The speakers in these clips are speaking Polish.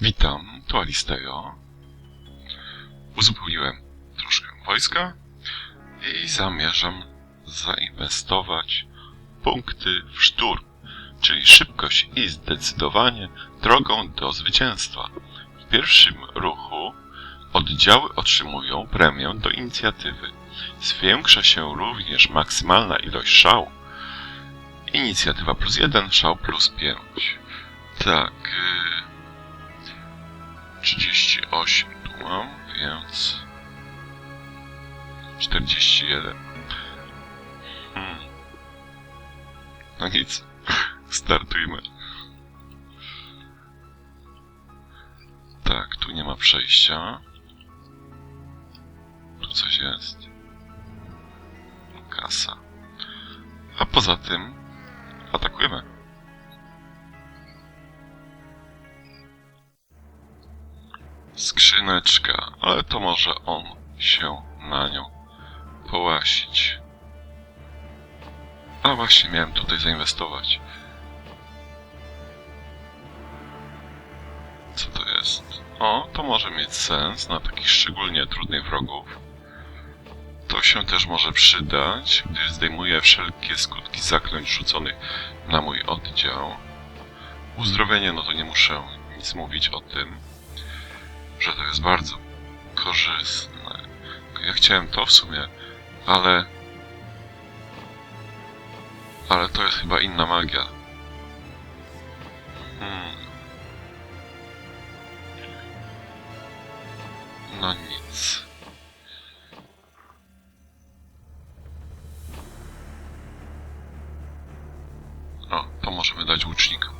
Witam, tu Alisteo. Uzupełniłem troszkę wojska i zamierzam zainwestować punkty w szturm, czyli szybkość i zdecydowanie drogą do zwycięstwa. W pierwszym ruchu oddziały otrzymują premię do inicjatywy. Zwiększa się również maksymalna ilość szału. Inicjatywa plus 1, szał plus 5. Tak. Y, 38 tu mam, więc 41. Hmm. No nic, startujmy. Tak, tu nie ma przejścia. Tu coś jest. Kasa. A poza tym atakujemy. Skrzyneczka, ale to może on się na nią połasić. A właśnie, miałem tutaj zainwestować. Co to jest? O, to może mieć sens na takich szczególnie trudnych wrogów. To się też może przydać, gdyż zdejmuje wszelkie skutki zaklęć rzuconych na mój oddział. Uzdrowienie, no to nie muszę nic mówić o tym że to jest bardzo korzystne. Ja chciałem to w sumie, ale... Ale to jest chyba inna magia. Hmm. No nic. O, to możemy dać łucznikom.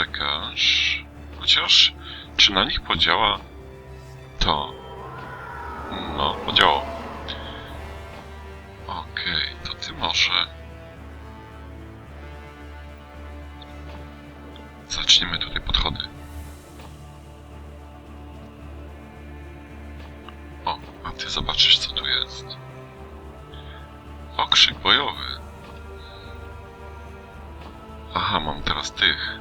Poczekasz. Chociaż, czy na nich podziała to? No, podziało. Okej, to ty może... Zaczniemy tutaj podchody. O, a ty zobaczysz co tu jest. Okrzyk bojowy. Aha, mam teraz tych.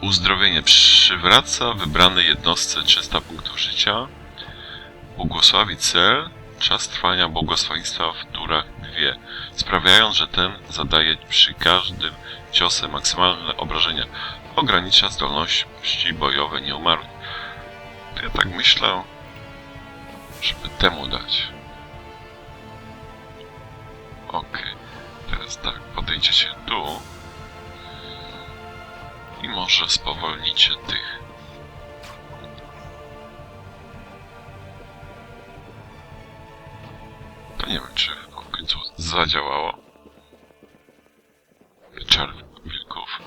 Uzdrowienie przywraca wybranej jednostce 300 punktów życia. Błogosławi cel. Czas trwania błogosławieństwa w turach dwie, sprawiając, że ten zadaje przy każdym ciosem maksymalne obrażenia. Ogranicza zdolności bojowe nieumarłych. Ja tak myślę, żeby temu dać. Okej. Teraz tak, podejdziecie tu i może spowolnicie tych. To nie wiem, czy w końcu zadziałało. Czar wilków.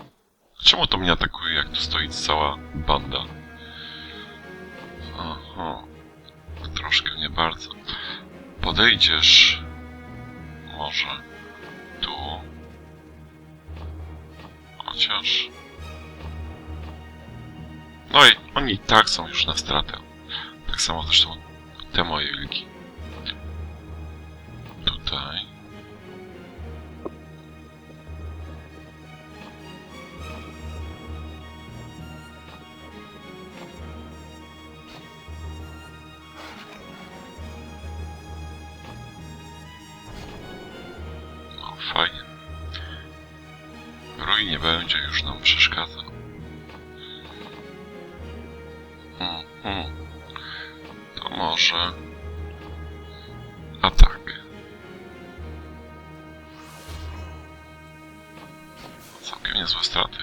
Czemu to mnie atakuje, jak tu stoi cała banda? Aha. Troszkę nie bardzo. Podejdziesz może tu. Chociaż. No i oni i tak są już na stratę. Tak samo zresztą te moje wilki. Tutaj. Fajnie. Rój nie będzie już nam przeszkadzał. Mhm. To może... Atak. Całkiem niezłe straty.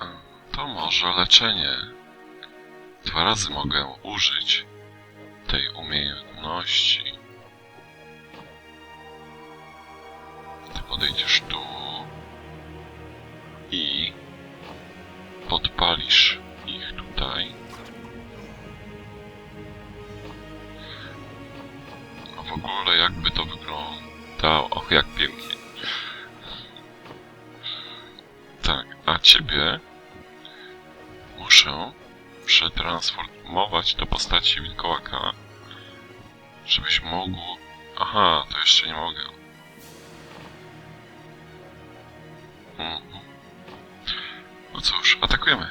A, To może leczenie. Dwa razy mogę użyć tej umiejętności. Ciebie muszę przetransformować do postaci wilkołaka, żebyś mógł... Aha, to jeszcze nie mogę. Mhm. No cóż, atakujemy.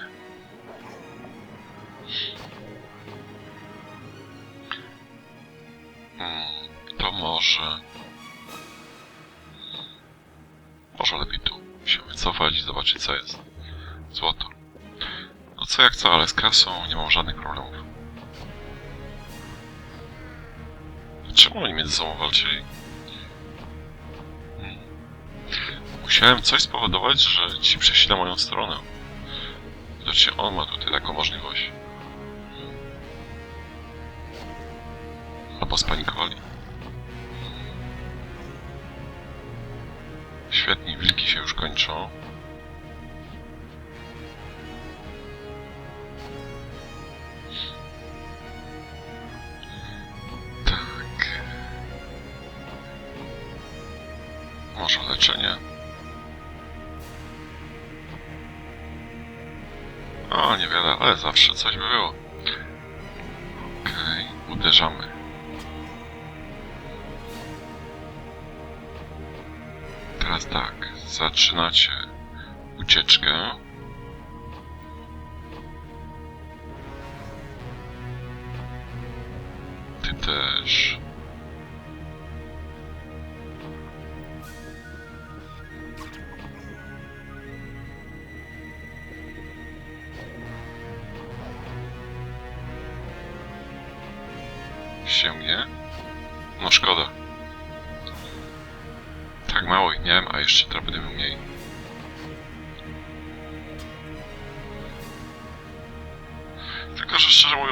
Mm, to może... Może lepiej tu się wycofać i zobaczyć co jest. Złoto. No co jak co, ale z kasą nie mam żadnych problemów. Czemu oni między sobą walczyli? Hmm. Musiałem coś spowodować, że ci przeszli na moją stronę. Widocznie on ma tutaj taką możliwość. Albo spanikowali. Świetnie, wilki się już kończą. Ucieczkę. Ty też.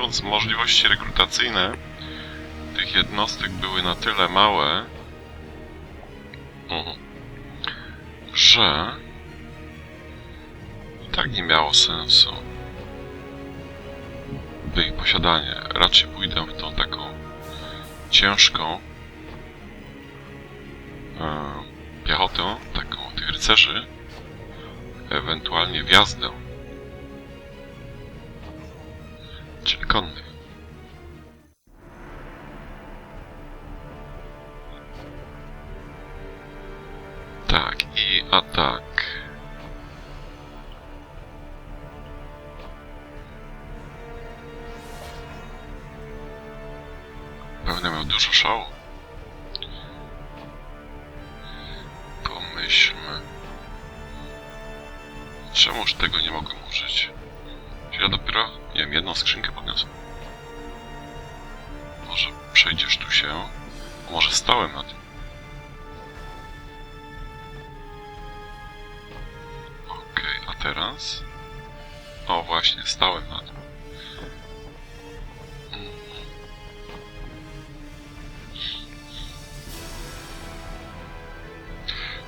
Mówiąc, możliwości rekrutacyjne tych jednostek były na tyle małe, mhm, że i tak nie miało sensu by ich posiadanie. Raczej pójdę w tą taką ciężką e, piechotę, taką tych rycerzy, ewentualnie wjazdę, konnych. Tak, i atak. Pewnie miał dużo szału. Pomyślmy. Czemuż tego nie mogłem użyć? Ja dopiero, nie wiem, jedną skrzynkę podniosłem? Może przejdziesz tu się? A może stałem na tym? Okej, a teraz? O, właśnie, stałem na tym. Mhm.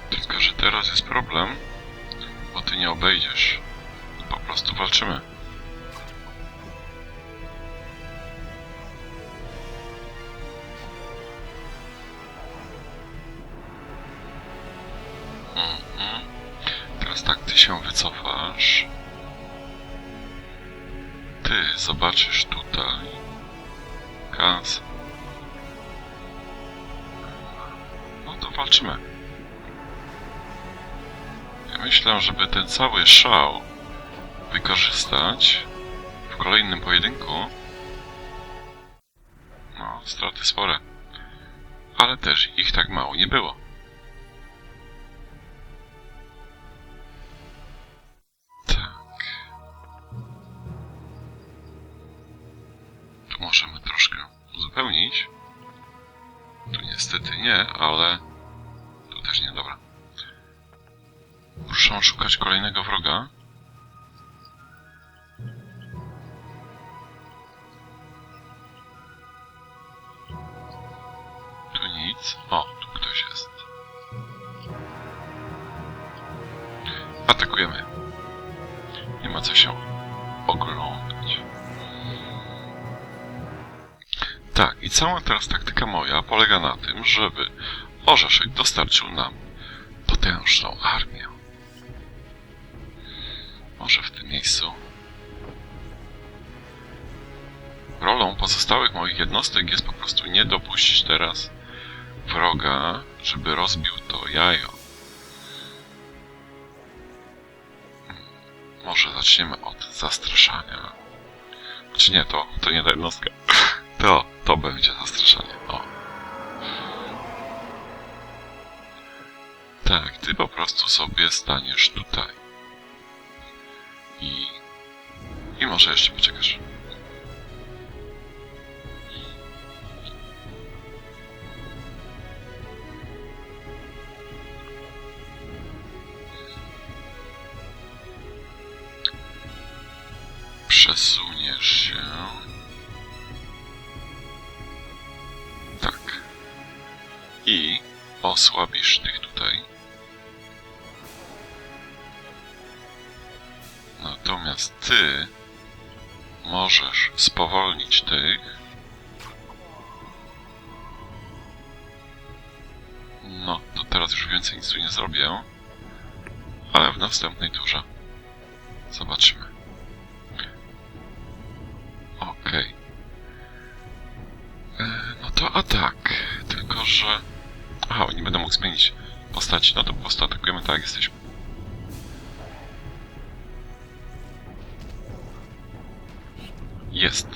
Tylko, że teraz jest problem, bo ty nie obejdziesz. Po prostu walczymy. Zobaczysz tutaj. Kas. No to walczymy. Ja myślę, żeby ten cały szał wykorzystać w kolejnym pojedynku. No, straty spore. Ale też ich tak mało nie było. Szukać kolejnego wroga. Tu nic. O, tu ktoś jest. Atakujemy. Nie ma co się oglądać. Tak, i cała teraz taktyka moja polega na tym, żeby Orzeszek dostarczył nam potężną armię. Może w tym miejscu. Rolą pozostałych moich jednostek jest po prostu nie dopuścić teraz wroga, żeby rozbił to jajo. zaczniemy od zastraszania. Czy nie, to, to nie ta jednostka. To, to będzie zastraszanie. O. Tak, ty po prostu sobie staniesz tutaj. I... I może jeszcze poczekasz. Przesuniesz się. Tak. I osłabisz tych tutaj. Natomiast ty możesz spowolnić tych. No, to teraz już więcej nic tu nie zrobię. Ale w następnej turze zobaczymy. Okej. E, No to atak. Tylko, że... Aha, nie będę mógł zmienić postaci. No to po prostu atakujemy tak, jak jesteśmy. Jest.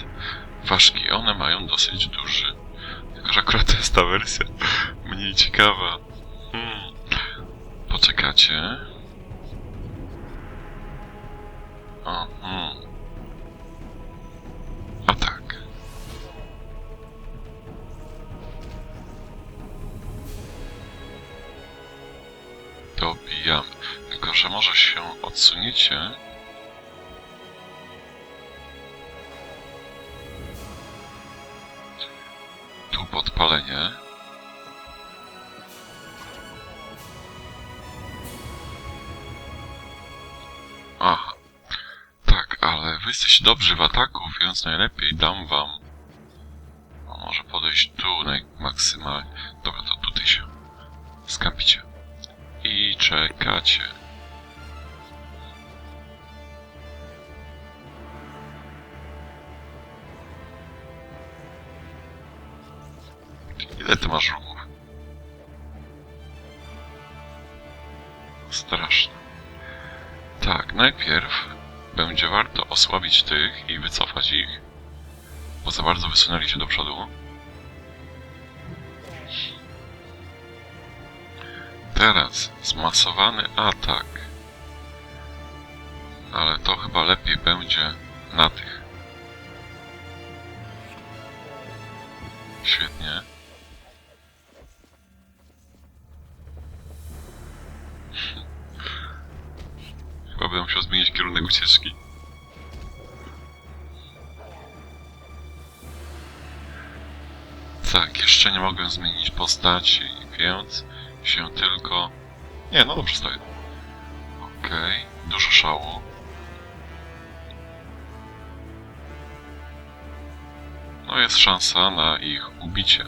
Ważki, one mają dosyć duży. Tylko, że akurat jest ta wersja mniej ciekawa. Hmm. Poczekacie. O, hmm. Atak. Dobijamy. Tylko, że może się odsuniecie. Wy jesteście dobrzy w ataku, więc najlepiej dam wam... Może podejść tu naj- maksymalnie. Dobra, to tutaj się skapicie. I czekacie. Ile ty masz ruchów? Straszne. Tak, najpierw będzie warto osłabić tych i wycofać ich, bo za bardzo wysunęli się do przodu. Teraz zmasowany atak. Ale to chyba lepiej będzie na tych. Świetnie. Kierunek ucieczki. Tak, jeszcze nie mogę zmienić postaci, więc się tylko... Nie, no dobrze stoję. Okej, dużo szału. No jest szansa na ich ubicie.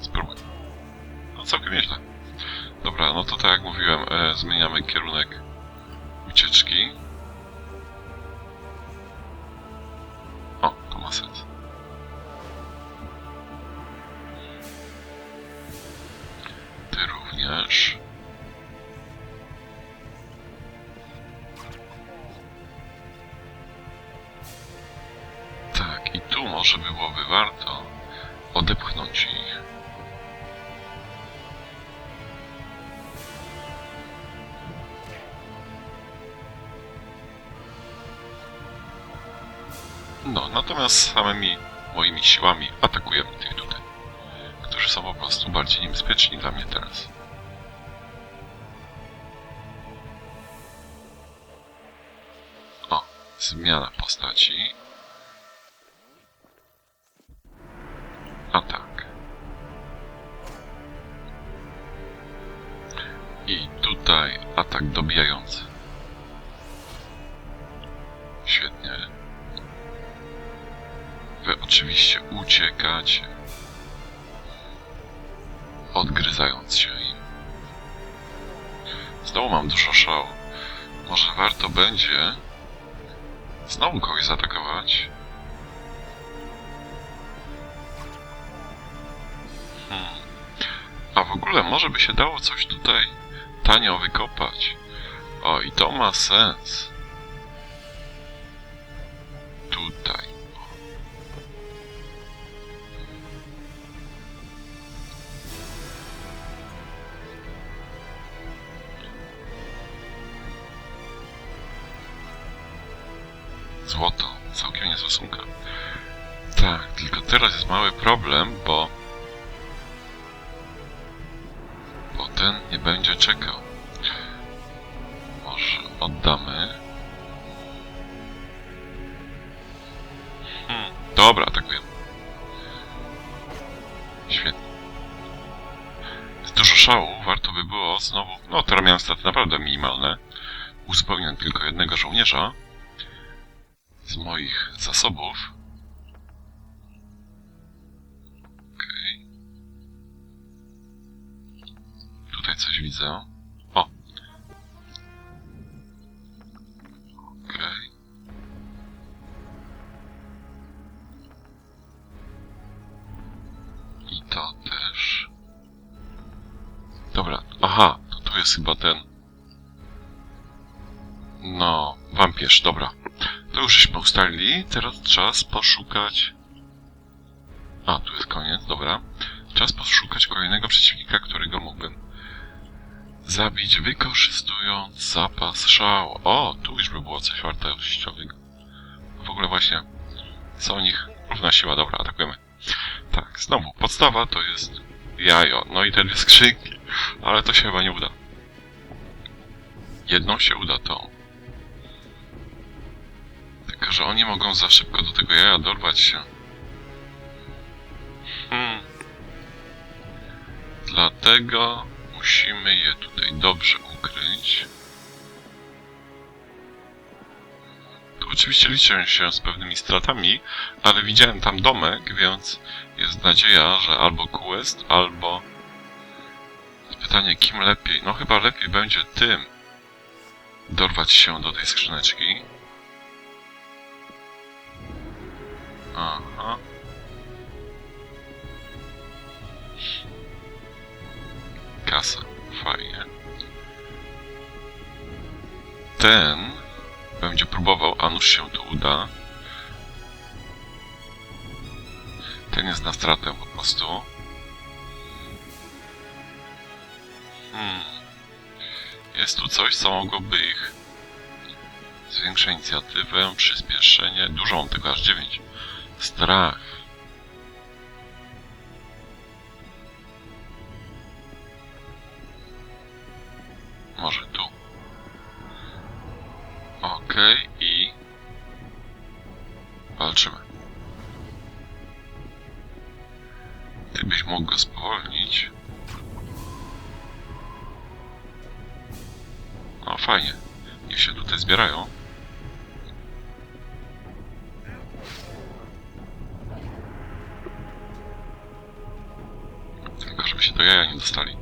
Spróbuj. No całkiem nieźle. Dobra, no to tak jak mówiłem, e, zmieniamy kierunek ucieczki. Natomiast samymi moimi siłami atakujemy tych tutaj, którzy są po prostu bardziej niebezpieczni dla mnie teraz. O, zmiana postaci. Atak. I tutaj atak dobijający. Oczywiście uciekacie, odgryzając się im. Znowu mam dużo szału. Może warto będzie znowu kogoś zaatakować? Hmm. A w ogóle może by się dało coś tutaj tanio wykopać. O, i to ma sens. Złoto. Całkiem niezła sumka. Tak, tylko teraz jest mały problem, bo... Bo ten nie będzie czekał. Może oddamy? Hmm, dobra, atakujemy. Świetnie. Jest dużo szału, warto by było znowu... No, teraz miałem straty naprawdę minimalne. Uzupełniam tylko jednego żołnierza moich zasobów. Okej. Tutaj coś widzę. O! Okej. I to też. Dobra, aha, to tu jest chyba ten. No, wampierz, dobra. To już żeśmy ustalili, teraz czas poszukać... A, tu jest koniec, dobra. Czas poszukać kolejnego przeciwnika, którego mógłbym zabić, wykorzystując zapas szału. O, tu już by było coś wartościowego. W ogóle właśnie, co o nich? Równa siła, dobra, atakujemy. Tak, znowu, podstawa to jest jajo, no i te dwie skrzynki, ale to się chyba nie uda. Jedną się uda, tą. Tylko, że oni mogą za szybko do tego jaja dorwać się. Hmm. Dlatego musimy je tutaj dobrze ukryć. Tu oczywiście liczę się z pewnymi stratami, ale widziałem tam domek, więc jest nadzieja, że albo quest, albo... Pytanie, kim lepiej? No chyba lepiej będzie tym dorwać się do tej skrzyneczki. Aha. Kasa. Fajnie. Ten będzie próbował, a nuż się to uda. Ten jest na stratę po prostu. Hmm. Jest tu coś, co mogłoby ich zwiększa inicjatywę, przyspieszenie, dużą tego aż 9. страх. Dostali.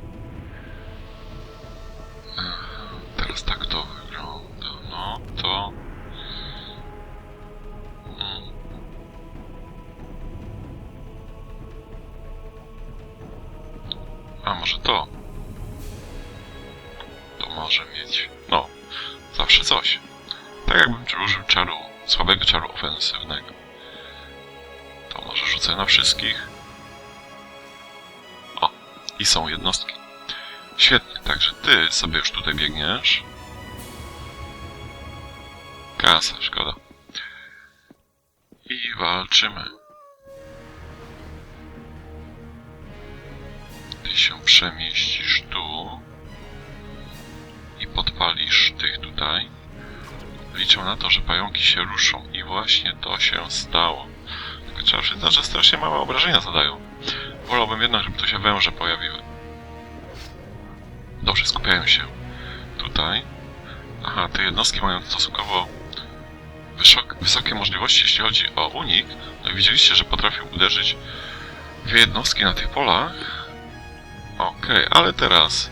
Teraz tak to wygląda. No, to... Mm. A może to? To może mieć... No, zawsze coś. Tak jakbym użył czaru, słabego czaru ofensywnego. To może rzucę na wszystkich. I są jednostki. Świetnie, także ty sobie już tutaj biegniesz. Kasa, szkoda. I walczymy. Ty się przemieścisz tu i podpalisz tych tutaj. Liczę na to, że pająki się ruszą i właśnie to się stało. Tylko trzeba przyznać, że strasznie małe obrażenia zadają. Wolałbym jednak, żeby tu się węże pojawiły. Dobrze, skupiają się tutaj. Aha, te jednostki mają stosunkowo wysok, wysokie możliwości, jeśli chodzi o unik. No i widzieliście, że potrafią uderzyć dwie jednostki na tych polach. Okej, ale teraz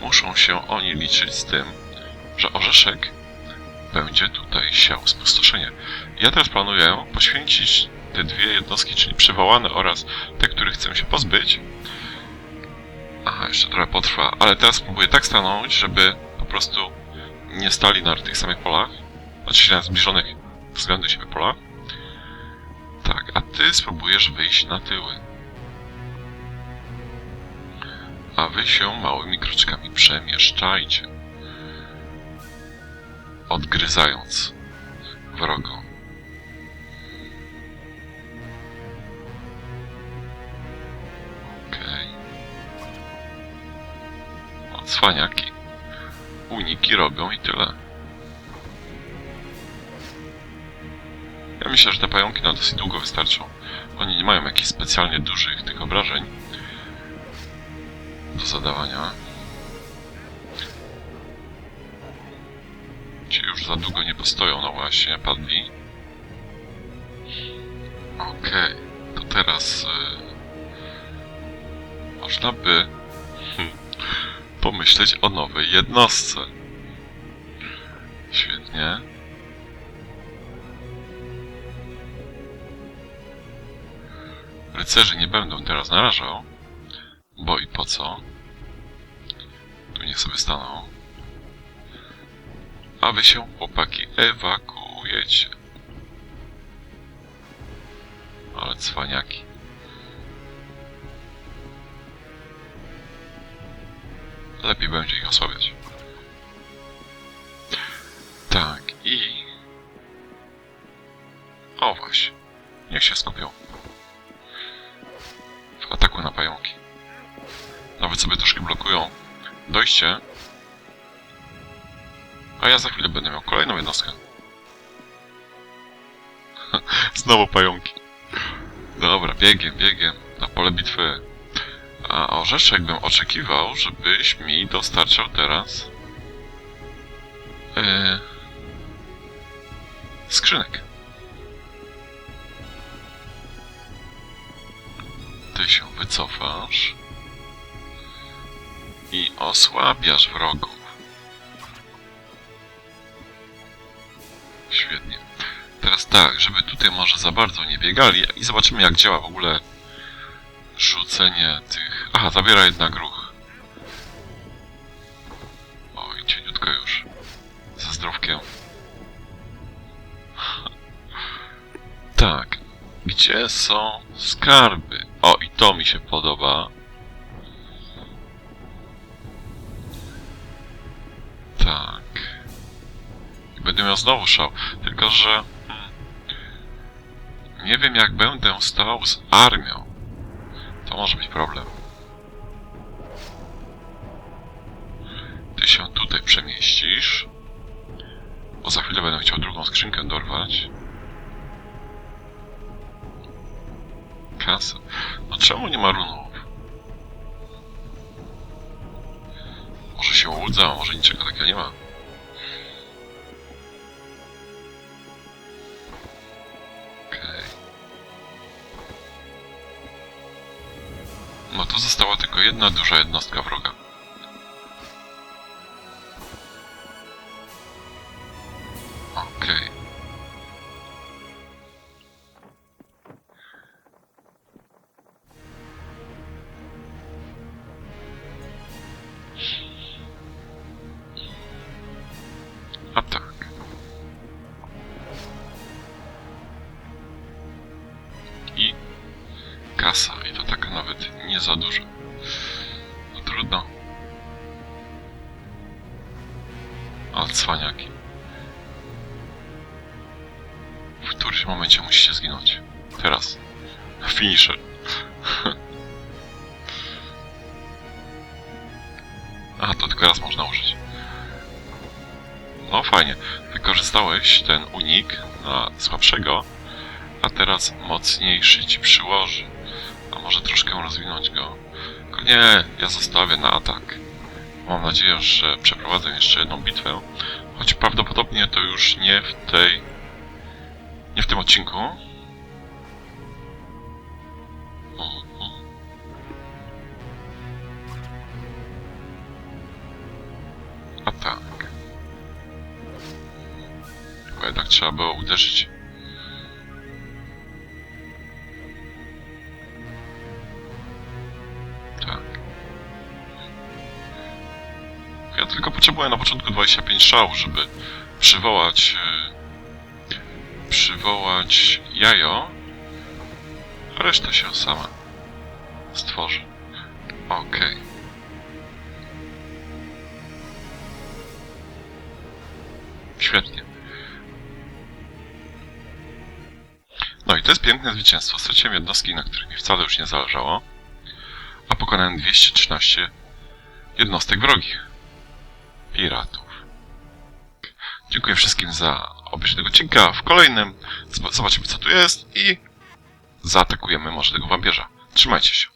muszą się oni liczyć z tym, że orzeszek będzie tutaj siał spustoszenie. Ja teraz planuję poświęcić te dwie jednostki, czyli przywołane oraz te, których chcę się pozbyć. Aha, jeszcze trochę potrwa, ale teraz spróbuję tak stanąć, żeby po prostu nie stali na tych samych polach, znaczy na zbliżonych względem siebie polach. Tak, a ty spróbujesz wyjść na tyły. A wy się małymi kroczkami przemieszczajcie. Odgryzając wrogo. Cwaniaki. Uniki robią i tyle. Ja myślę, że te pająki na dosyć długo wystarczą. Oni nie mają jakichś specjalnie dużych tych obrażeń do zadawania. Ci już za długo nie postoją, no właśnie, padli. Okej, to teraz e, można by hmm, pomyśleć o nowej jednostce. Świetnie. Rycerzy nie będą teraz narażał, bo i po co? Tu niech sobie staną. A wy się, chłopaki, ewakuujecie. Ale cwaniaki. Lepiej będzie ich osłabiać. Tak, i... O właśnie. Niech się skupią. W ataku na pająki. Nawet sobie troszkę blokują dojście. A ja za chwilę będę miał kolejną jednostkę. Znowu pająki. Dobra, biegiem, biegiem na pole bitwy. A orzeszek bym oczekiwał, żebyś mi dostarczał teraz... Yy, skrzynek. Ty się wycofasz i osłabiasz wrogów. Świetnie. Teraz tak, żeby tutaj może za bardzo nie biegali i zobaczymy jak działa w ogóle rzucenie tych... Aha, zabiera jednak ruch. Oj, cieniutko już. Ze zdrowkiem. Tak. Gdzie są skarby? O, i to mi się podoba. Tak. Będę miał znowu szał. Tylko, że... Hmm, nie wiem, jak będę stał z armią. To może być problem. Przemieścisz. Bo za chwilę będę chciał drugą skrzynkę dorwać. Kasę. No czemu nie ma runów? Może się łudzę, a może niczego takiego nie ma. No to została tylko jedna duża jednostka wroga. W którymś momencie musicie zginąć. Teraz. Finisher. A, to tylko raz można użyć. No fajnie. Wykorzystałeś ten unik na słabszego, a teraz mocniejszy ci przyłoży. A może troszkę rozwinąć go. Nie, ja zostawię na atak. Mam nadzieję, że przeprowadzę jeszcze jedną bitwę. Choć prawdopodobnie to już nie w tej... W tym odcinku. Mhm. A tak. Chyba jednak trzeba było uderzyć. Tak. Ja tylko potrzebuję na początku 25 szałów, żeby przywołać... Przywołać jajo. A reszta się sama stworzy. Okej. Świetnie. No i to jest piękne zwycięstwo. Straciłem jednostki, na których mi wcale już nie zależało, a pokonałem 213 jednostek wrogich. Piratów. Dziękuję wszystkim za obejrzenie tego odcinka. W kolejnym zob- zobaczymy co tu jest i zaatakujemy może tego wampierza. Trzymajcie się.